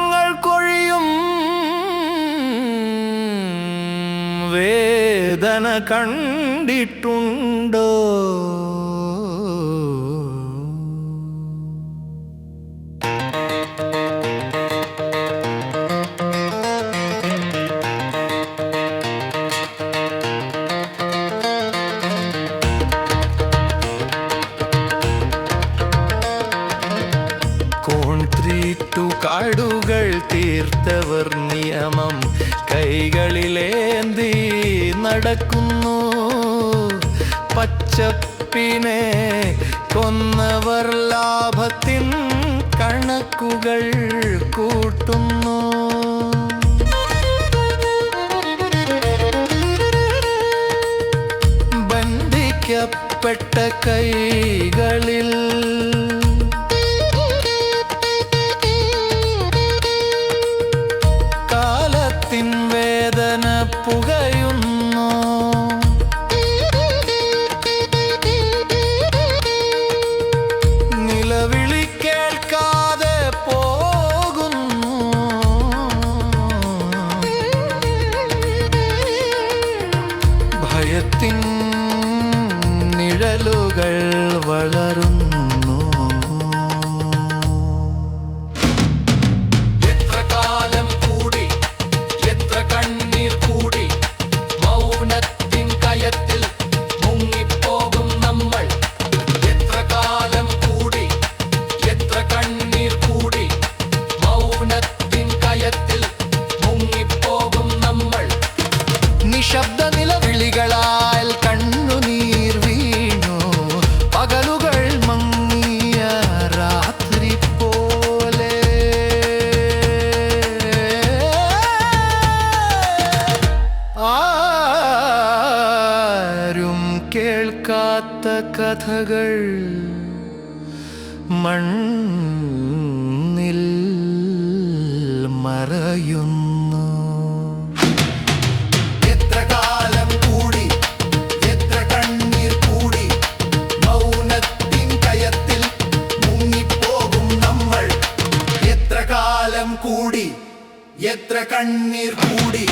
മരങ്ങൾ കൊഴിയും വേദന കണ്ടിട്ടുണ്ടോ? കോൺക്രീറ്റു കാടുകൾ തീർത്തവർ നിയമം കൈകളിലേന്തി നടക്കുന്നു. പച്ചപ്പിനെ കൊന്നവർ ലാഭത്തിൻ കണക്കുകൾ കൂട്ടുന്നു. ബന്ധിക്കപ്പെട്ട കൈകളിൽ നിഴലുകൾ വളരുന്നു. കേൾക്കാത്ത കഥകൾ മണ്ണിൽ മറയുന്നു. കൂടി എത്ര കണ്ണീർ കൂടി